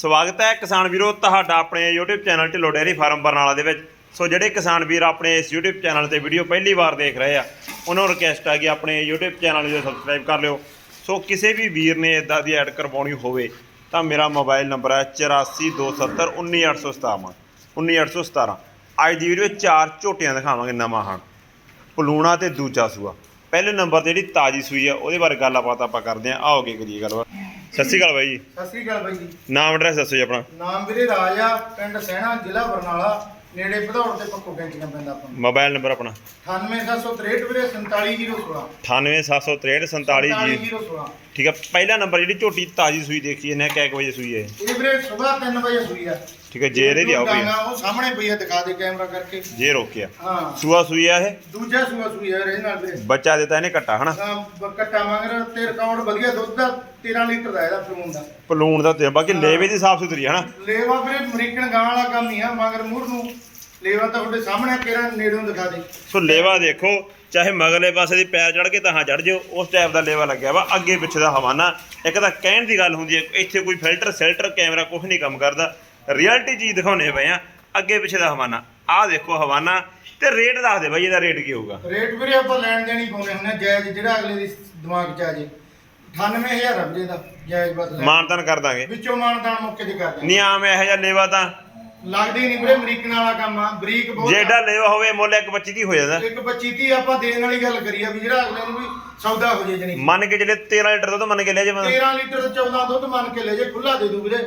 ਸਵਾਗਤ ਹੈ ਕਿਸਾਨ ਵੀਰੋ ਤੁਹਾਡਾ ਆਪਣੇ YouTube channel Dhillon dairy farm Barnala ਦੇ ਵਿੱਚ। ਸੋ ਜਿਹੜੇ ਕਿਸਾਨ ਵੀਰ ਆਪਣੇ ਇਸ YouTube ਚੈਨਲ ਤੇ ਵੀਡੀਓ ਪਹਿਲੀ ਵਾਰ ਦੇਖ ਰਹੇ ਆ, ਉਹਨਾਂ ਨੂੰ ਰਿਕਵੈਸਟ ਆ ਕਿ ਆਪਣੇ YouTube ਚੈਨਲ ਨੂੰ ਸਬਸਕ੍ਰਾਈਬ ਕਰ ਲਿਓ। ਸੋ ਕਿਸੇ ਵੀ ਵੀਰ ਨੇ ਇਦਾਂ ਦੀ ਐਡ ਕਰਵਾਉਣੀ ਹੋਵੇ, ਤਾਂ ਮੇਰਾ ਮੋਬਾਈਲ ਨੰਬਰ ਹੈ 8427 19817 19817 ਅੱਜ ਦੀ ਵੀਡੀਓ ਚਾਰ ਝੋਟੀਆਂ ਦਿਖਾਵਾਂਗੇ ਨਵਾਂ ਹਨ ਪਲੂਣਾ ਤੇ ਦੂਜਾ ਸੂਆ। ਪਹਿਲੇ ਨੰਬਰ ਤੇ ਜਿਹੜੀ ਤਾਜੀ ਸੂਈ ਆ, ਉਹਦੇ ਬਾਰੇ ਗੱਲਬਾਤ ਆਪਾਂ ਕਰਦੇ ਆਂ ਆਓਗੇ ਕਰੀਏ ਗੱਲਬਾਤ। ਸਤਿ ਸ਼੍ਰੀ ਅਕਾਲ ਬਾਈ ਜੀ। ਸਤਿ ਸ੍ਰੀ ਅਕਾਲ ਬਾਈ ਜੀ। ਨਾਮ ਐਡਰੈਸ ਦੱਸੋ ਜੀ ਆਪਣਾ। ਨਾਮ ਵੀਰੇ ਰਾਜਾ ਪਿੰਡ ਸਹਿਣਾ ਜ਼ਿਲ੍ਹਾ ਬਰਨਾਲਾ ਨੇੜੇ ਭਦੌੜ ਤੇ ਪੱਕੋ ਕੈਂਚੀਆਂ ਪੈਂਦਾ ਆਪਾਂ ਨੂੰ। ਮੋਬਾਈਲ ਨੰਬਰ ਆਪਣਾ। 98763 ਵੀਰੇ 47016 98763 47 ਜੀ। 47016 ਠੀਕ ਆ ਪਹਿਲਾ ਨੰਬਰ ਜਿਹੜੀ ਝੋਟੀ ਤਾਜੀ ਸੂਈ ਦੇਖੀ ਇਹਨੇ ਕਿਹ ਕੁ ਵਜੇ ਸੂਈ ਹੈ ਇਹ? ਵੀਰੇ ਸਵੇਰ 3 ਵਜੇ ਸੂਈ ਆ। ਠੀਕ ਹੈ ਜੇ ਇਹਦੇ ਦੀ ਆਓ ਭਈ ਗਾਂਗਾ ਉਹ ਸਾਹਮਣੇ ਪਈ ਆ ਦਿਖਾ ਦੇ ਕੈਮਰਾ ਕਰਕੇ। ਜੇ ਰੋਕਿਆ। ਹਾਂ। ਸੂਆ ਸੂਈ ਆ ਇਹ? ਦੂਜਾ ਸੂਆ ਸੂਈ ਆ ਇਹਦੇ ਨਾਲ ਵੀਰੇ। ਬੱਚਾ ਦਿੱਤਾ ਇਹਨੇ ਕੱਟਾ ਹਨਾ? ਹਾਂ ਕੱਟਾ ਮੰਗਰ ਤੇ ਰਿਕਾਰਡ ਵਧੀਆ ਦੁੱਧ ਦਾ 13 ਲੀਟਰ ਦਾ ਇਹਦਾ ਫਲੂਨ ਦਾ। ਪਲੂਣ ਦਾ ਤੇ ਬਾਕੀ ਲੇਵੇ ਦੀ ਸਾਫ਼ ਸੁਥਰੀ ਹਨਾ? ਲੇਵਾ ਵੀਰੇ ਅਮਰੀਕਨ ਗਾਂ ਵਾਲਾ ਕੰਮ ਹੀ ਆ ਮਗਰ ਮੂਰ ਨੂੰ ਲੇਵਾ ਤਾਂ ਤੁਹਾਡੇ ਸਾਹਮਣੇ ਕਿਹੜਾ ਨੇੜੋਂ ਦਿਖਾ ਦੇ। ਸੋ ਲੇਵਾ ਦੇਖੋ ਚਾਹੇ ਮਗਲੇ ਪਾਸੇ ਦੀ ਪੈਰ ਚੜ ਕੇ ਤਾਂ ਚੜ ਜਿਓ ਉਸ ਟਾਈਪ ਦਾ ਲੇਵਾ ਲੱਗਿਆ ਵਾ ਅੱਗੇ ਪਿੱਛੇ ਦਾ ਹਵਾਨਾ। ਇੱਕ ਤਾਂ ਕਹਿਣ ਦੀ ਗੱਲ ਹੁੰਦੀ ਹੈ ਇੱਥੇ ਕੋਈ ਫਿਲਟਰ ਸੈਲਟਰ ਕੈਮਰਾ ਕੁਝ ਨਹੀਂ ਕੰਮ ਕਰਦਾ। ਰਿਐਲਿਟੀ ਚੀਜ਼ ਦਿਖਾਉਣੇ ਪਏ ਆ ਅੱਗੇ ਪਿੱਛੇ ਦਾ ਹਵਾਨਾ। ਆਹ ਦੇਖੋ ਹਵਾਨਾ ਤੇ ਰੇਟ ਦੱਸ ਦੇ ਬਾਈ ਇਹਦਾ ਰੇਟ ਕੀ ਹੋਊਗਾ? ਰੇਟ ਵੀਰੇ ਆਪਾਂ ਲੈਣ ਦੇਣੀ ਪਾਉਂਦੇ ਆ ਜਾਇਜ਼ ਜਿਹੜਾ ਅਗਲੇ ਦੀ ਦਿਮਾਗ 'ਚ ਆ ਜੇ। 98000 ਰੁਪਏ ਦਾ ਜਾਇਜ਼ ਬਸ ਮਾਨਤਨ ਕਰ ਦਾਂਗੇ। ਵਿੱਚੋਂ ਮਾਨਦਾਨ ਮੌਕੇ ਤੇ ਕਰ ਦਿੰਦੇ ਨਹੀਂ ਆਮ ਇਹੋ ਜਿਹਾ ਲੇਵਾ ਤਾਂ ਲੱਗਦੀ ਨਹੀਂ ਵੀਰੇ ਅਮਰੀਕਨ ਵਾਲਾ ਕੰਮ ਆ ਬਰੀਕ ਬਹੁਤ ਜਿਹੜਾ ਲੇਵਾ ਹੋਵੇ ਮੁੱਲ ਇੱਕ ਬੱਚੀ ਦੀ ਹੋ ਜਾਂਦਾ। ਇੱਕ 25 30 ਆਪਾਂ ਦੇਣ ਵਾਲੀ ਗੱਲ ਕਰੀ ਆ ਵੀ ਜਿਹੜਾ ਅਗਲੇ ਨੂੰ ਵੀ ਸੌਦਾ ਹੋ ਜੇ ਜਣੀ। ਮੰਨ ਕੇ ਜਿਹੜੇ 13 ਲੀਟਰ ਦੁੱਧ ਮੰਨ ਕੇ ਲਿਆ ਜੇ ਬੰਦਾ। 13 ਲੀਟਰ ਤੇ 14 ਦੁੱਧ ਮੰਨ ਕੇ ਲੈ ਜੇ ਖੁੱਲਾ ਦੇ ਦੂ ਵੀਰੇ।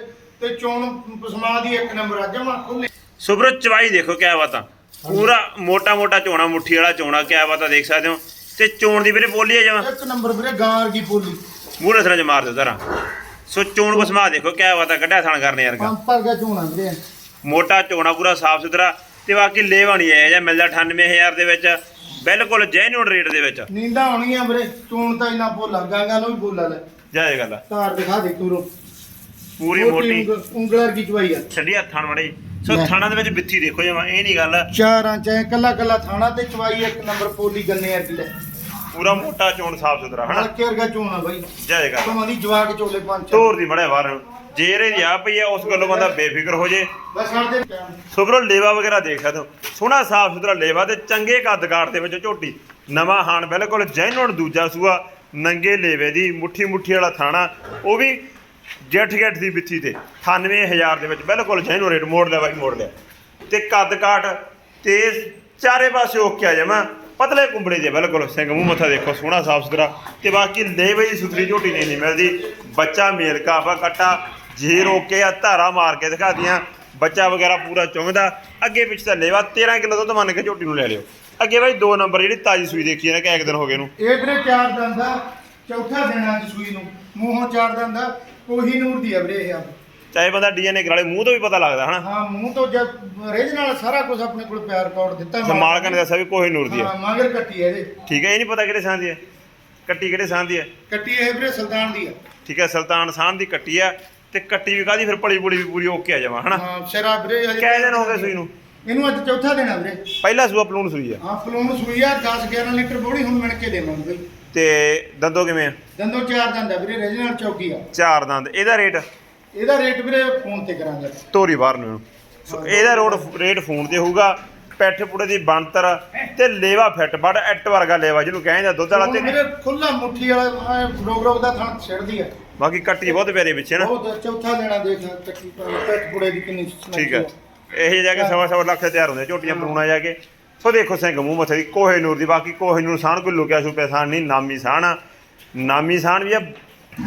ਤੇ ਚੋਣ ਪਸਮਾ ਦੀ ਇੱਕ ਨੰਬਰ ਆ ਜਮਾ ਖੁੱਲੇ ਸੁਬਰੋ ਚਵਾਈ ਦੇਖੋ ਕਿਆ ਬਾਤਾਂ। ਪੂਰਾ ਮੋਟਾ ਮੋਟਾ ਚੋਣਾ ਮੁੱਠੀ ਵਾਲਾ ਚੋਣਾ ਕਿਆ ਬਾਤਾਂ ਦੇਖ ਸਕਦੇ ਹੋ। ਤੇ ਚੋਣ ਦੀ ਵੀਰੇ ਬੋਲੀ ਹੈ ਜਮਾ। ਇੱਕ ਨੰਬਰ ਵੀਰੇ ਗਾਂ ਵਰਗੀ ਪੋਲੀ ਮੂਹਰੇ ਸਰਾਂ ਚ ਮਾਰ ਦਿਓ ਜ਼ਰਾ। ਸੋ ਚੋਣ ਬਸਮਾ ਦੇਖੋ ਕਿਆ ਬਾਤਾਂ ਕੱਢਿਆ ਥਣ ਕਰਨੇ ਯਾਰ ਪੰਪ ਪਰ ਗਿਆ ਝੋਣਾ ਵੀਰੇ। ਮੋਟਾ ਚੋਣਾ ਪੂਰਾ ਸਾਫ਼ ਸੁਥਰਾ ਤੇ ਬਾਕੀ ਲੇਵਾ ਨਹੀਂ ਆਇਆ ਜਾਂ ਮਿਲਦਾ 98000 ਦੇ ਵਿੱਚ ਬਿਲਕੁਲ ਜੈਨੂਨ ਰੇਟ ਦੇ ਵਿੱਚ। ਨੀਂਦਾਂ ਹੋਣੀਆਂ ਵੀਰੇ ਚੋਣ ਤਾਂ ਇੰਨਾ ਭੋਲਾ ਗਾਂਗਾ ਨੂੰ ਵੀ ਲੈ ਜਾਏ ਗੱਲ। ਧਾਰ ਦਿਖਾ ਦੇ ਤੂਰੋ ਪੂਰੀ ਮੋਟੀ ਉਂਗਲ- ਵਰਗੀ ਚਵਾਈ ਆ। ਛੱਡੀ ਹੱਥਾਂ ਮੜੀ। ਸੋ। ਥਾਣਾ ਦੇ ਵਿੱਚ ਬਿੱਥੀ ਦੇਖੋ ਜਮਾ ਇਹ ਨਹੀਂ ਗੱਲ। ਚਾਰਾਂ ਚ ਕੱਲਾ ਕੱਲਾ ਥਾਣਾ ਤੇ ਚਵਾਈ ਇੱਕ ਨੰਬਰ ਪੋਲੀ ਗੰਨੇ ਵਰਗੀ ਲੈ। ਪੂਰਾ ਮੋਟਾ ਚੋਣ ਸਾਫ਼ ਸੁਥਰਾ ਹਨਾ? ਹਲਕੇ ਵਰਗਾ ਝੋਣਾ ਬਾਈ। ਜਾਏ ਗੱਲ ਤੁਮਾਂ ਦੀ ਜਵਾਕ ਚੋਲੇ ਪੰਜ ਤੋਰ ਦੀ ਮੜੇ ਬਾਹਰ। ਜੇ ਇਹਦੇ ਦੀ ਆ ਪਈ ਆ ਉਸ ਗੱਲੋਂ ਬੰਦਾ ਬੇਫਿਕਰ ਹੋ ਜੇ। ਬਸ ਸਾਡੇ ਸੁਬਰੋ ਲੇਵਾ ਵਗੈਰਾ ਦੇਖ ਸਕਦੇ ਹੋ ਸੋਹਣਾ ਸਾਫ਼ ਸੁਥਰਾ ਲੇਵਾ ਤੇ ਚੰਗੇ ਕੱਦ ਕਾਠ ਦੇ ਵਿੱਚ ਝੋਟੀ। ਨਵਾਂ ਹਾਣ ਬਿਲਕੁਲ ਜੈਨੂਨ ਦੂਜਾ ਸੂਆ ਨੰਗੇ ਲੇਵੇ ਦੀ ਮੁੱਠੀ ਮੁੱਠੀ ਵਾਲਾ ਥਾਣਾ। ਉਹ ਵੀ ਜੱਠ ਗੱਠ ਦੀ ਵਿੱਥੀ ਤੇ। 98000 ਦੇ ਵਿੱਚ ਬਿਲਕੁਲ ਜੈਨੂਨ ਰੇਟ ਮੋੜ ਲਿਆ ਬਾਈ ਮੋੜ ਲਿਆ। ਤੇ ਕੱਦ ਕਾਠ ਤੇ ਚਾਰੇ ਪਾਸੇ ਓਕੇ ਜਮਾ। ਪਤਲੇ ਕੁੰਬੜੇ ਜੇ, ਬਿਲਕੁਲ। ਸਿੰਘ ਮੂੰਹ ਮੱਥਾ ਦੇਖੋ, ਸੋਹਣਾ, ਸਾਫ਼ ਸੁਥਰਾ। ਤੇ ਬਾਕੀ ਲੇਵੇ ਦੀ ਸੁਥਰੀ ਝੋਟੀ ਨਹੀਂ ਨਹੀਂ ਮਿਲਦੀ। ਬੱਚਾ ਮੇਲ ਕਾਫਾ ਕੱਟਾ ਜੇ ਰੋਕੇ ਆ, ਧਾਰਾ ਮਾਰ ਕੇ ਦਿਖਾਦੀਆਂ ਬੱਚਾ ਵਗੈਰਾ ਪੂਰਾ ਚੁੰਗਦਾ ਅੱਗੇ ਪਿੱਛੇ ਤਾਂ ਲੇਵਾ 13 ਕਿਲੋ ਦੁੱਧ ਮੰਨ ਕੇ ਝੋਟੀ ਨੂੰ ਲੈ ਲਿਓ। ਅੱਗੇ ਬਾਈ ਦੋ ਨੰਬਰ, ਜਿਹੜੀ ਤਾਜੀ ਸੂਈ ਦੇਖੀ ਹੈ ਨਾ ਕਿ ਇੱਕ ਦਿਨ ਹੋ ਗਏ ਨੂੰ ਇਹ ਵੀਰੇ ਚਾਰ ਦੰਦਾ ਚੌਥਾ ਦਿਨ ਅੱਜ ਸੂਈ ਨੂੰ। ਮੂੰਹੋਂ ਚਾਰ ਦੰਦਾ ਕੋਹੀ ਨੂਰ ਦੀ ਆ ਵੀਰੇ ਇਹ ਆ ਚਾਹੇ ਬੰਦਾ ਡੀਐਨਏ ਕਰਾਲੇ ਮੂੰਹ ਤੋਂ ਵੀ ਪਤਾ ਲੱਗਦਾ ਹਨਾ? ਹਾਂ ਮੂੰਹ ਤੋਂ ਜਦ ਰੇਜ ਨਾਲ ਸਾਰਾ ਕੁਝ ਆਪਣੇ ਕੋਲ ਪਿਆਰ ਕੋਡ ਦਿੱਤਾ ਤੇ ਮਾਲਕਾਂ ਨੇ ਦੱਸਿਆ ਵੀ ਕੋਹੇ ਨੂਰ ਦੀ ਹੈ। ਹਾਂ ਮਗਰ ਕੱਟੀ ਹੈ ਇਹਦੇ। ਠੀਕ ਹੈ ਇਹ ਨਹੀਂ ਪਤਾ ਕਿਹੜੇ ਸਾਹ ਦੀ ਹੈ। ਕੱਟੀ ਕਿਹੜੇ ਸਾਹ ਦੀ ਹੈ? ਕੱਟੀ ਇਹ ਵੀਰੇ ਸੁਲਤਾਨ ਦੀ ਆ ਠੀਕ ਹੈ ਸੁਲਤਾਨ ਸਾਹ ਦੀ ਕੱਟੀ ਆ ਤੇ ਕੱਟੀ ਵੀ ਕਾਦੀ ਫਿਰ ਪਲੀ ਪੁਲੀ ਵੀ ਪੂਰੀ ਓਕੇ ਆ ਜਾਵਾ ਹਨਾ? ਹਾਂ ਸ਼ਰਾ ਵੀਰੇ ਹਜੇ- ਕਿੰਨੇ ਦਿਨ ਹੋ ਗਏ ਸੂਈ ਨੂੰ? ਇਹਨੂੰ ਅੱਜ ਚੌਥਾ ਦਿਨ ਆ ਵੀਰੇ। ਪਹਿਲਾ ਸੂਆ ਪਲੂਣ ਸੂਈ ਆ। ਹਾਂ ਫਲੂਨ ਸੂਈ ਆ 10 11 ਲੀਟਰ ਬੋੜੀ ਹੁਣ ਮਿਣ ਕੇ ਦੇਵਾਂਗੇ ਬਈ। ਤੇ ਦੰਦੋ ਕਿਵੇਂ ਆ? ਦੰਦੋਂ ਚਾਰ ਦੰਦ ਆ ਵੀਰੇ ਰੀਜਨਲ ਚੌਕੀ ਆ। ਚਾਰ ਦੰਦ ਇਹਦਾ ਰੇਟ? ਇਹਦਾ ਰੇਟ ਵੀਰੇ ਫੋਨ ਤੇ ਕਰਾਂਗੇ। ਤੋਰੀ ਬਾਹਰ ਨੂੰ। ਸੋ ਇਹਦਾ ਰੋਡ ਰੇਟ ਫੋਨ ਤੇ ਹੋਊਗਾ। ਪੈਠ ਪੁੜੇ ਦੀ ਬੰਤਰ ਤੇ ਲੇਵਾ ਫਿੱਟ ਬੜ ਐਟ ਵਰਗਾ ਲੇਵਾ ਜਿਹਨੂੰ ਕਹਿੰਦੇ ਦੁੱਧ ਵਾਲਾ ਤੇ ਵੀਰੇ ਖੁੱਲਾ ਮੁੱਠੀ ਵਾਲਾ ਰੋਗ ਰੋਗ ਦਾ ਥਣ ਛਿੜਦੀ ਆ। ਬਾਕੀ ਕੱਟੀ ਬਹੁਤ ਪਿਆਰੀ ਪਿੱਛੇ ਨਾ। ਬਹੁਤ ਚੌਥਾ ਦੇਣਾ ਦੇਖ ਚੱਕੀ ਪੈਟ ਪੁੜੇ ਦੀ ਕਿੰਨੀ ਠੀਕ ਹੈ। ਇਹ ਜਾ ਕੇ ਸਵਾ ਸਵਾ ਲੱਖ ਤਿਆਰ ਹੁੰਦੇ ਝੋਟੀਆਂ ਪਰੂਣਾ ਜਾ ਕੇ। ਸੋ ਦੇਖੋ ਸਿੰਘ ਮੂੰਹ ਮੱਥੇ ਦੀ ਕੋਹੇ ਨੂਰ ਦੀ ਬਾਕੀ ਕੋਹੇ ਨੂਰ ਸਾਨ ਕੋਈ ਲੁਕਿਆ ਛੁਪਿਆ ਸਾਨ ਨਹੀਂ ਨਾਮੀ ਆ। ਨਾਮੀ ਸਾਨ ਵੀ ਆ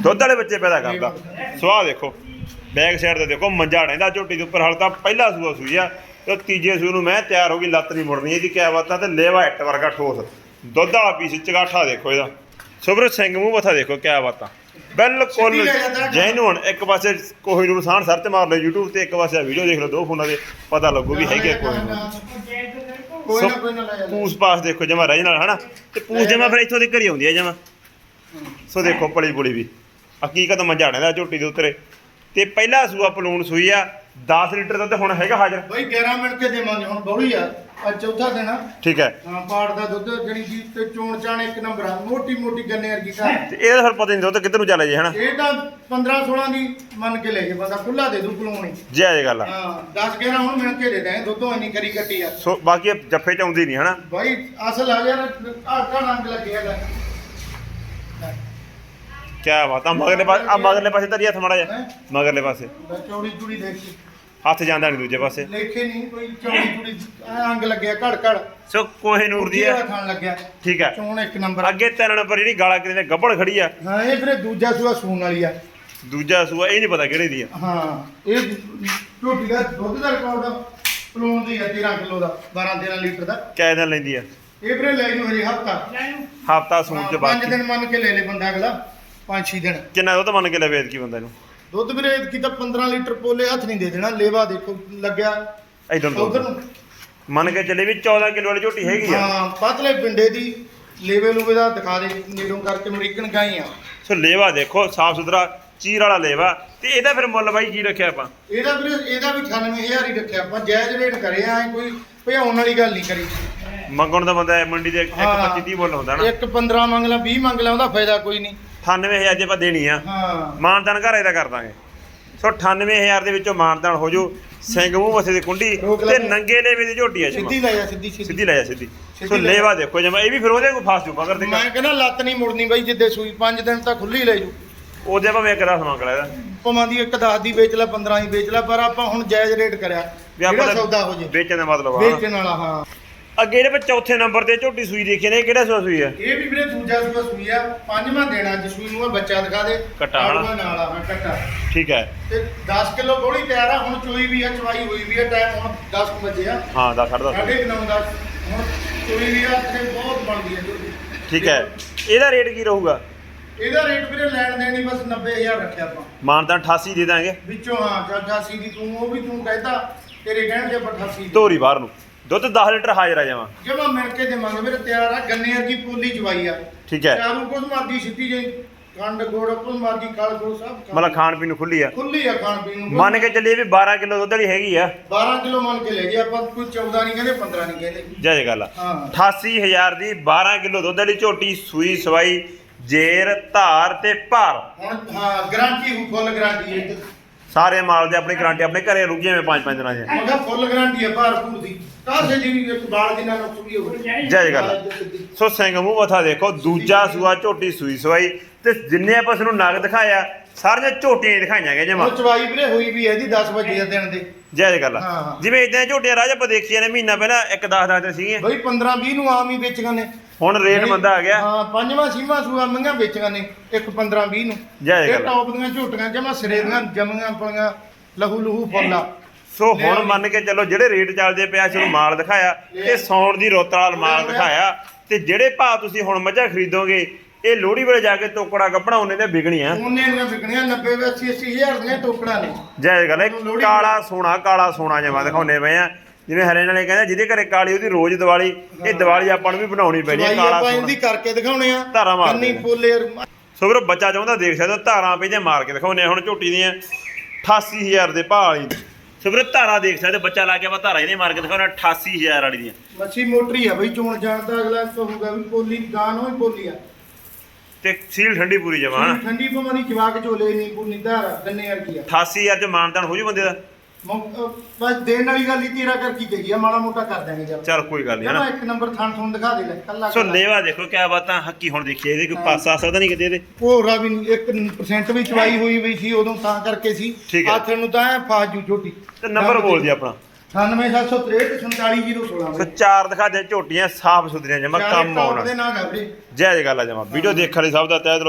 ਦੁੱਧ ਵਾਲੇ ਬੱਚੇ ਪੈਦਾ ਕਰਦਾ। ਸੋ ਆਹ ਦੇਖੋ। ਬੈਕ ਸਾਈਡ ਤੇ ਦੇਖੋ ਮੰਜਾ ਰਹਿੰਦਾ ਝੋਟੀ ਦੇ ਉੱਪਰ ਹਾਲ ਤਾਂ ਪਹਿਲਾ ਸੂਆ ਸੂਈ ਆ ਤੇ ਤੀਜੇ ਸੂ ਨੂੰ ਮੈਂ ਤਿਆਰ ਹੋ ਗਈ ਲੱਤ ਨਹੀਂ ਮੁੜਨੀ ਇਹਦੀ ਕਿਆ ਬਾਤਾਂ ਤੇ ਲੇਵਾ ਇੱਟ ਵਰਗਾ ਠੋਸ। ਦੁੱਧ ਵਾਲਾ ਪੀਸ ਚਗਾਠਾ ਦੇਖੋ ਇਹਦਾ। ਸੁਬਰ ਸਿੰਘ ਮੂੰਹ ਮੱਥਾ ਦੇਖੋ ਕਿਆ ਬਾਤਾਂ ਬਿਲਕੁਲ। ਜੈਨੂਨ ਇੱਕ ਪਾਸੇ ਕੋਹੀ ਨੂੰ ਸਾਨ ਸਰਚ ਮਾਰ ਲਓ YouTube ਤੇ ਇੱਕ ਪਾਸੇ ਵੀਡੀਓ ਦੇਖ ਲਓ ਦੋ ਫੋਨਾਂ ਦੇ ਪਤਾ ਲੱਗੂ ਵੀ ਹੈਗੇ ਕੋਈ ਨੂੰ। ਕੋਈ ਨਾ ਕੋਈ ਨਾ ਪੂਸ ਪਾਸ ਦੇਖੋ ਜਮਾ ਰਹਿ ਨਾਲ ਹਨਾ? ਤੇ ਪੂਸ ਜਮਾ ਫਿਰ ਇੱਥੋਂ ਦੇ ਘਰੀ ਆਉਂਦੀ ਹੈ ਜਮਾ। ਸੋ ਦੇਖੋ ਪਲੀ ਪੁਲੀ ਵੀ। ਹਕੀਕਤ ਮੰਝਾਣੇ ਦਾ ਝੋਟੀ ਦੇ ਉੱਤਰੇ। ਤੇ ਪਹਿਲਾ ਸੂਆ ਪਲੂਣ ਸੂਈ ਆ 10 ਲੀਟਰ ਦਾ ਤੇ ਹੁਣ ਹੈਗਾ ਹਾਜ਼ਰ। ਬਈ 11 ਮਿੰਟ ਕੇ ਦੇਵਾਂਗੇ ਹੁਣ ਬੌਲੀ ਆ। ਅੱਜ ਚੌਥਾ ਦਿਨ ਆ। ਠੀਕ ਹੈ। ਹਾਂ ਪਾੜ ਦਾ ਦੁੱਧ ਜਣੀ ਜੀ ਤੇ ਚੋਣ ਚਾਣ ਇੱਕ ਨੰਬਰ ਆ। ਮੋਟੀ ਮੋਟੀ ਗੰਨੇ ਵਰਗੀ ਘਰ ਤੇ ਇਹਦਾ ਫਿਰ ਪਤਾ ਨਹੀਂ ਦੁੱਧ ਕਿੱਧਰ ਨੂੰ ਚੱਲੇ ਜੇ ਹਨਾ? ਇਹ ਤਾਂ 15 16 ਦੀ ਮੰਨ ਕੇ ਲੈ ਜੇ ਬੰਦਾ ਖੁੱਲਾ ਦੇ ਦੂ ਪਲੋਣੀ ਜਾਇਜ਼ ਗੱਲ ਆ। ਹਾਂ 10 11 ਹੁਣ ਮਿਲ ਕੇ ਦੇ ਦੇ ਦੁੱਧੋਂ ਇੰਨੀ ਕਰੀ ਕੱਟੀ ਆ। ਸੋ ਬਾਕੀ ਜੱਫੇ ਚ ਆਉਂਦੀ ਨਹੀਂ ਹਨਾ? ਬਾਈ ਅਸਲ ਆ ਯਾਰ ਆਟਾ ਰੰਗ ਲੱਗਿਆ ਦਾ ਕੀ ਬਾਤ ਆ ਮਗਰਲੇ ਪਾਸੇ ਆ ਮਗਰਲੇ ਪਾਸੇ ਤਰੀ ਹੱਥ ਮਾੜਾ ਜਾ? ਮਗਰਲੇ ਪਾਸੇ। ਚੌੜੀ ਚੂੜੀ ਦੇਖ ਹੱਥ ਜਾਂਦਾ ਨਹੀਂ ਦੂਜੇ ਪਾਸੇ। ਲੇਖੇ ਨਹੀਂ ਕੋਈ ਚੌੜੀ ਚੂੜੀ ਐਂ ਅੰਗ ਲੱਗਿਆ ਘੜ ਘੜ ਸੋ ਕੋਹੇ ਨੂਰ ਦੀ ਹੈ ਖਾਣ ਲੱਗਿਆ। ਠੀਕ ਹੈ ਚੋਣ ਇੱਕ ਨੰਬਰ ਅੱਗੇ ਤਿੰਨ ਨੰਬਰ ਜਿਹੜੀ ਗਾਲਾ ਕਰੀ ਤੇ ਗੱਬੜ ਖੜੀ ਆ। ਹਾਂ ਇਹ ਵੀਰੇ ਦੂਜਾ ਸੂਆ ਸੂਣ ਵਾਲੀ ਆ। ਦੂਜਾ ਸੂਆ ਇਹ ਨਹੀਂ ਪਤਾ ਕਿਹੜੇ ਦੀ ਆ। ਹਾਂ ਇਹ ਝੋਟੀ ਦਾ ਦੁੱਧ ਦਾ ਰਿਕਾਰਡ ਪਲੂਣ ਦੀ ਆ 13 ਕਿਲੋ ਦਾ 12 13 ਲੀਟਰ ਦਾ। ਕਿਆ ਦਿਨ ਲੈਂਦੀ ਆ? ਇਹ ਵੀਰੇ ਲੈ ਜੂ ਹਜੇ ਹਫਤਾ। ਹਫਤਾ ਸੂਣ ਚ ਪੰਜ ਬਾਕੀ। ਦਿਨ ਮੰਨ ਕੇ ਲੈ ਲੈ ਬੰਦਾ ਅਗਲਾ। 5-6 ਦਿਨ। ਕਿੰਨਾ ਦੁੱਧ ਮੰਨ ਕੇ ਲੈ ਵੇਦ ਕੀ ਬੰਦਾ ਇਹਨੂੰ? ਦੁੱਧ ਵੀਰੇ ਕੀ ਤਾਂ 15 ਲੀਟਰ ਪੋਲੇ ਹੱਥ ਨਹੀਂ ਦੇ ਦੇਣਾ ਲੇਵਾ ਦੇਖੋ ਲੱਗਿਆ। ਇਧਰ ਉਧਰ ਨੂੰ। ਮੰਨ ਕੇ ਚੱਲੇ ਵੀ 14 ਕਿਲੋ ਵਾਲੀ ਝੋਟੀ ਹੈਗੀ ਆ। ਹਾਂ ਪਤਲੇ ਪਿੰਡੇ ਦੀ ਲੇਵੇ ਲੂਵੇ ਦਾ ਦਿਖਾ ਦੇ ਨੇੜੋਂ ਕਰਕੇ ਅਮਰੀਕਨ ਗਾਈ ਆ। ਸੋ ਲੇਵਾ ਦੇਖੋ ਸਾਫ਼ ਸੁਥਰਾ ਚੀਰ ਵਾਲਾ ਲੇਵਾ। ਤੇ ਇਹਦਾ ਫਿਰ ਮੁੱਲ ਬਾਈ ਕੀ ਰੱਖਿਆ ਆਪਾਂ? ਇਹਦਾ ਵੀਰੇ ਇਹਦਾ ਵੀ 98000 ਹੀ ਰੱਖਿਆ ਆਪਾਂ ਜਾਇਜ਼ ਰੇਟ ਕਰਿਆ ਐ ਕੋਈ ਭਿਆਉਣ ਵਾਲੀ ਗੱਲ ਨਹੀਂ ਕਰੀ। ਮੰਗਣ ਦਾ ਬੰਦਾ ਮੰਡੀ ਦੇ 1 ਹਾਂ। 25 30 ਮੁੱਲ ਹੁੰਦਾ ਨਾ। ਇੱਕ 15 ਮੰਗ ਲਾ 20 ਮੰਗ ਲਾ ਉਹਦਾ ਫਾਇਦਾ ਕੋਈ ਨਹੀਂ। 98000 ਜੇ ਆਪਾਂ ਦੇਣੀ ਆ ਹਾਂ। ਮਾਨਦਾਨ ਘਰ ਇਹਦਾ ਕਰ ਦਾਂਗੇ। ਸੋ 98000 ਦੇ ਵਿੱਚੋਂ ਮਾਨਦਾਨ ਹੋ ਜੂ ਸਿੰਘ ਮੂੰਹ ਵਸੇ ਦੀ ਕੁੰਡੀ ਰੋਕ ਲੈ ਤੇ ਕੇ। ਨੰਗੇ ਲੇਵੇ ਦੀ ਝੋਟੀ ਆ ਸਿੱਧੀ ਜਮਾ ਲੈ ਜਾ ਸਿੱਧੀ ਸਿੱਧੀ। ਲੈ ਜਾ ਸਿੱਧੀ। ਸਿੱਧੀ ਸੋ ਲੈ ਜਾ। ਲੇਵਾ ਦੇਖੋ ਜਮਾ ਇਹ ਵੀ ਫਿਰ ਉਹਦੇ ਕੋਈ ਫਾਸ ਜੂ ਮਗਰ ਦੇ ਮੈਂ ਕਹਿੰਦਾ ਲੱਤ ਨਹੀਂ ਮੁੜਨੀ ਬਾਈ ਜਿੱਦੇ ਸੂਈ 5 ਦਿਨ ਤਾਂ ਖੁੱਲੀ ਲੈ ਜੂ। ਉਹਦੇ ਭਾਵੇਂ ਇੱਕ ਦਾ ਸਮਾਂ ਕਰਾ ਇਹਦਾ। ਪਵਾਂ ਦੀ ਇੱਕ 10 ਦੀ ਵੇਚ ਲੈ 15 ਦੀ ਵੇਚ ਲੈ ਪਰ ਆਪਾਂ ਹੁਣ ਜਾਇਜ਼ ਰੇਟ ਕਰਿਆ। ਵੀ ਜਿਹੜਾ ਤਾਂ ਸੌਦਾ ਹੋ ਜੇ। ਵੇਚਣ ਦਾ ਮਤਲਬ ਆ। ਵੇਚਣ ਵਾਲਾ ਹਾਂ। ਅੱਗੇ ਜਿਹੜੇ ਚੌਥੇ ਨੰਬਰ ਤੇ ਝੋਟੀ ਸੂਈ ਦੇਖੀ ਨੇ ਇਹ ਕਿਹੜਾ ਸੂਆ ਸੂਈ ਆ? ਇਹ ਵੀ ਵੀਰੇ ਦੂਜਾ ਸੂਆ ਸੂਈ ਆ ਪੰਜਵਾਂ ਦੇਣਾ ਅੱਜ ਸੂਈ ਨੂੰ ਆ, ਬੱਚਾ ਦਿਖਾ ਦੇ। ਕੱਟਾ ਹਨਾ? ਆੜੂਆਂ ਨਾਲ ਆ ਹਾਂ ਕੱਟਾ। ਠੀਕ ਹੈ। ਤੇ 10 ਕਿਲੋ ਗੋਲੀ ਤਿਆਰ ਆ ਹੁਣ ਚੋਈ ਵੀ ਆ ਚਵਾਈ ਹੋਈ ਵੀ ਆ ਟਾਈਮ ਹੁਣ 10 ਕੁ ਵਜੇ ਆ। ਹਾਂ ਦਾ ਸਾਢੇ ਦਸ। ਸਾਢੇ 9 10 ਹੁਣ ਚੋਈ ਵੀ ਆ ਤੇ ਬਹੁਤ ਬਣਦੀ ਆ ਝੋਟੀ। ਠੀਕ ਹੈ। ਇਹਦਾ ਰੇਟ ਕੀ ਰਹੂਗਾ? ਇਹਦਾ ਰੇਟ ਵੀਰੇ ਲੈਣ ਦੇਣੀ ਬਸ 90000 ਰੱਖਿਆ ਆਪਾਂ। ਮਾਨਦਾਨ 88 ਦੇ ਦਾਂਗੇ। ਵਿੱਚੋਂ ਹਾਂ ਜਾਂ 88 ਦੀ ਤੂੰ ਉਹ ਵੀ ਤੂੰ ਕਹਿੰਦਾ ਤੇਰੇ ਕਹਿਣ ਤੇ ਆਪਾਂ 88 ਦੀ ਧੋਰੀ ਬਾਹਰ ਨੂੰ। ਦੁੱਧ 10 ਲੀਟਰ ਹਾਜ਼ਰ ਆ ਜਾਵਾਂ। ਜਮਾ ਮਿਲ ਕੇ ਦੇਵਾਂਗੇ ਵੀਰੇ ਤਿਆਰ ਆ। ਗੰਨੇ ਵਰਗੀ ਪੋਲੀ ਜਵਾਈ ਆ। ਠੀਕ ਹੈ। ਚਾਰੂ ਕੁਝ ਮਾਦੀ ਸਿੱਧੀ ਜੇ ਖੰਡ ਗੋੜ ਕੁਝ ਮਾਦੀ ਕਾਲ ਗੋੜ ਸਭ ਖਾ- ਮਤਲਬ ਖਾਣ ਪੀਣ ਨੂੰ ਖੁੱਲੀ ਆ। ਖੁੱਲੀ ਆ ਖਾਣ ਪੀਣ ਨੂੰ। ਮੰਨ ਕੇ ਚੱਲੀਏ ਵੀ 12 ਕਿਲੋ ਦੁੱਧ ਵਾਲੀ ਹੈਗੀ ਆ। 12 ਕਿਲੋ ਮੰਨ ਕੇ ਲੈ ਜੇ ਆਪਾਂ ਕੋਈ 14 ਨਹੀਂ ਕਹਿੰਦੇ 15 ਨਹੀਂ ਕਹਿੰਦੇ। ਜੈ ਗੱਲ ਆ ਹਾਂ 88000 ਦੀ 12 ਕਿਲੋ ਦੁੱਧ ਵਾਲੀ ਝੋਟੀ ਸੂਈ ਸਵਾਈ ਜੇਰ ਧਾਰ ਤੇ ਭਾਰ। ਹੁਣ ਹਾਂ ਗਾਰੰਟੀ ਫੁੱਲ ਗਾਰੰਟੀ ਹੈ। ਸਾਰੇ ਮਾਲ ਦੇ ਆਪਣੀ ਗਾਰੰਟੀ ਆਪਣੇ ਘਰੇ ਰੁਕੀਆਂ ਮੈਂ ਪੰਜ ਪੰਜ ਦਿਨਾਂ ਚ। ਉਹਦਾ ਫੁੱਲ ਗਾਰੰਟੀ ਹੈ ਭਰਪੂਰ ਦੀ। ਕਾਸੇ ਜੀ ਵੀ ਇੱਕ ਬਾਲ ਦੀ ਨਾਲ ਨੁਕਸ ਵੀ ਹੋਵੇ? ਜੈ ਗੱਲ। ਸੋ ਸਿੰਘ ਮੂੰਹ ਮੱਥਾ ਦੇਖੋ ਦੂਜਾ ਸੂਆ ਝੋਟੀ ਸੂਈ ਸਵਾਈ। ਤੇ ਜਿੰਨੇ ਆਪਾਂ ਇਸ ਨੂੰ ਨਗ ਦਿਖਾਇਆ ਸਾਰੀਆਂ ਝੋਟੀਆਂ ਦਿਖਾਈਆਂ ਗਈਆਂ ਜਮਾ। ਚਵਾਈ ਵੀਰੇ ਹੋਈ ਵੀ ਹੈ ਜੀ 10 ਵਜੇ ਦਿਨ ਦੇ। ਜੈ ਗੱਲ। ਜਿਵੇਂ ਇਦਾਂ ਝੋਟੀਆਂ ਰਾਜ ਆਪਾਂ ਦੇਖੀਆਂ ਨੇ ਮਹੀਨਾ ਪਹਿਲਾਂ ਇੱਕ 10 10 ਤੇ ਸੀਗੀਆਂ। ਬਈ 15 20 ਨੂੰ ਆਮ ਹੀ ਵੇਚੀਆਂ ਨੇ। ਹੁਣ ਰੇਟ ਮੰਦਾ ਆ ਗਿਆ। ਹਾਂ ਪੰਜਵਾਂ ਛੇਵਾਂ ਸੂਆ ਮੰਗਾ ਵੇਚੀਆਂ ਨੇ ਇੱਕ 15 20 ਨੂੰ। ਜੈ ਗੱਲ। ਟੌਪ ਦੀਆਂ ਝੋਟੀਆਂ ਜਮਾ ਸਿਰੇ ਦੀਆਂ ਜਮੀਆਂ ਪਲੀਆਂ ਲਹੂ ਲਹੂ ਫੁੱਲਾ। ਸੋ ਹੁਣ ਮੰਨ ਕੇ ਚੱਲੋ ਜਿਹੜੇ ਰੇਟ ਚੱਲਦੇ ਪਿਆ ਸੀ ਉਹ ਮਾਲ ਦਿਖਾਇਆ ਤੇ ਸੌਣ ਦੀ ਰੁੱਤ ਵਾਲਾ ਮਾਲ ਦਿਖਾਇਆ ਤੇ ਜਿਹੜੇ ਭਾਅ ਤੁਸੀਂ ਹੁਣ ਮੱਝਾਂ ਖਰੀਦੋਗੇ ਇਹ ਲੋਹੜੀ ਵੇਲੇ ਜਾ ਕੇ ਤੋਕੜਾ ਕੱਪੜਾ ਉਹਨੇ ਤੇ ਵਿਕਣੀਆਂ। ਉਹਨੇ ਦੀਆਂ ਵਿਕਣੀਆਂ 90 80 80 ਹਜ਼ਾਰ ਦੀਆਂ ਟੋਕੜਾਂ ਨੇ। ਜੈ ਗੱਲ ਹੈ ਕਾਲਾ ਸੋਨਾ ਕਾਲਾ ਸੋਨਾ ਜਮਾ ਦਿਖਾਉਨੇ ਪਏ ਆ। ਜਿਵੇਂ ਹਰਿਆਣੇ ਵਾਲੇ ਕਹਿੰਦੇ ਜਿਹਦੇ ਘਰੇ ਕਾਲੀ ਉਹਦੀ ਰੋਜ਼ ਦੀਵਾਲੀ ਇਹ ਦੀਵਾਲੀ ਆਪਾਂ ਨੂੰ ਵੀ ਬਣਾਉਣੀ ਪੈਣੀ ਹੈ ਕਾਲਾ ਆਪਾਂ ਸੋਨਾ। ਇਹਦੀ ਕਰਕੇ ਦਿਖਾਉਣੇ ਆ। ਧਾਰਾਂ ਮਾਰਦੇ ਕੰਨੀ ਨੇ। ਪੋਲੇ ਸੋ ਵੀਰੋ ਬੱਚਾ ਚਾਹੁੰਦਾ ਦੇਖ ਸਕਦੇ ਹੋ ਧਾਰਾਂ ਪਈਆਂ ਮਾਰ ਕੇ ਦਿਖਾਉਨੇ ਆ। ਹੁਣ ਝੋਟੀ ਦੀਆਂ 88000 ਦੇ ਭਾਅ ਵਾਲੀ ਸੋ ਵੀਰੋ ਧਾਰਾਂ ਦੇਖ ਸਕਦੇ ਬੱਚਾ ਲਾ ਕੇ ਆਪਾਂ ਧਾਰਾਂ ਇਹਨੇ ਮਾਰ ਕੇ ਦਿਖਾਉਣਾ 88000 ਵਾਲੀ ਦੀਆਂ। ਮੱਛੀ ਮੋਟਰੀ ਆ ਬਈ ਚੋਣ ਜਾਣਦਾ ਅਗਲਾ ਕਹੂਗਾ ਵੀ ਪੋਲੀ ਗਾਂ ਨੂੰ ਹੀ ਪੋਲੀ ਆ। ਤੇ ਸੀਲ ਠੰਡੀ ਪੂਰੀ ਜਮਾ ਹਨਾ? ਠੰਡੀ ਦੀ ਜਵਾਕ ਝੋਲੇ ਨਹੀਂ ਪੁੰਨੀ ਧਾਰ ਗੰਨੇ ਵਰਗੀ ਆ। 88000 ਚ ਮਾਨਦਾਨ ਹੋ ਜੂ ਬੰਦੇ ਦਾ। ਮੌ- ਅਹ ਬਸ ਦੇਣ ਵਾਲੀ ਗੱਲ ਹੀ ਤੇਰਾ ਕਰ ਕੀ ਆ ਮਾੜਾ ਮੋਟਾ ਕਰ ਦਾਂਗੇ ਚੱਲ। ਕੋਈ ਗੱਲ ਨਹੀਂ ਜਮਾ ਹਨਾ ਇੱਕ ਨੰਬਰ ਥਾਂ ਥੋਂ ਦਿਖਾ ਦੇ ਲੈ ਕੱਲਾ ਸੋ ਲੇਵਾ ਦੇਖੋ ਕਿਆ ਬਾਤਾਂ ਹੱਕੀ ਹੁਣ ਦੇਖੀਏ ਇਹਦੇ ਕੋਈ ਪਾਸਾ ਆ ਸਕਦਾ ਨਹੀਂ ਕਿਤੇ ਇਹਦੇ? ਭੋਰਾ ਵੀ ਨਹੀਂ 1% ਵੀ ਚਵਾਈ ਹੋਈ ਵੀ ਸੀ ਉਦੋਂ ਤਾਂ ਕਰਕੇ ਸੀ। ਠੀਕ ਹੈ। ਆਥਣ ਨੂੰ ਤਾਂ ਐ ਫਾਜੂ ਝੋਟੀ। ਤੇ ਨੰਬਰ ਬੋਲ ਦੀ ਆਪਣਾ। 97763 47016 ਸੋ ਚਾਰ ਦਿਖਾ ਦੇ ਝੋਟੀਆਂ ਸਾਫ਼ ਸੁਥਰੀਆਂ ਜਮਾ ਕੰਮ ਆਉਣ ਦੇ ਵਾਲੀਆਂ ਨਾਲ ਹੈ ਵੀਰੇ। ਜੈ ਜੈ ਗੱਲ ਆ ਜਮਾ। ਵੀਡੀਓ ਦੇਖਣ ਲਈ ਸਭ ਦਾ ਤਹਿ ਦਿਲੋਂ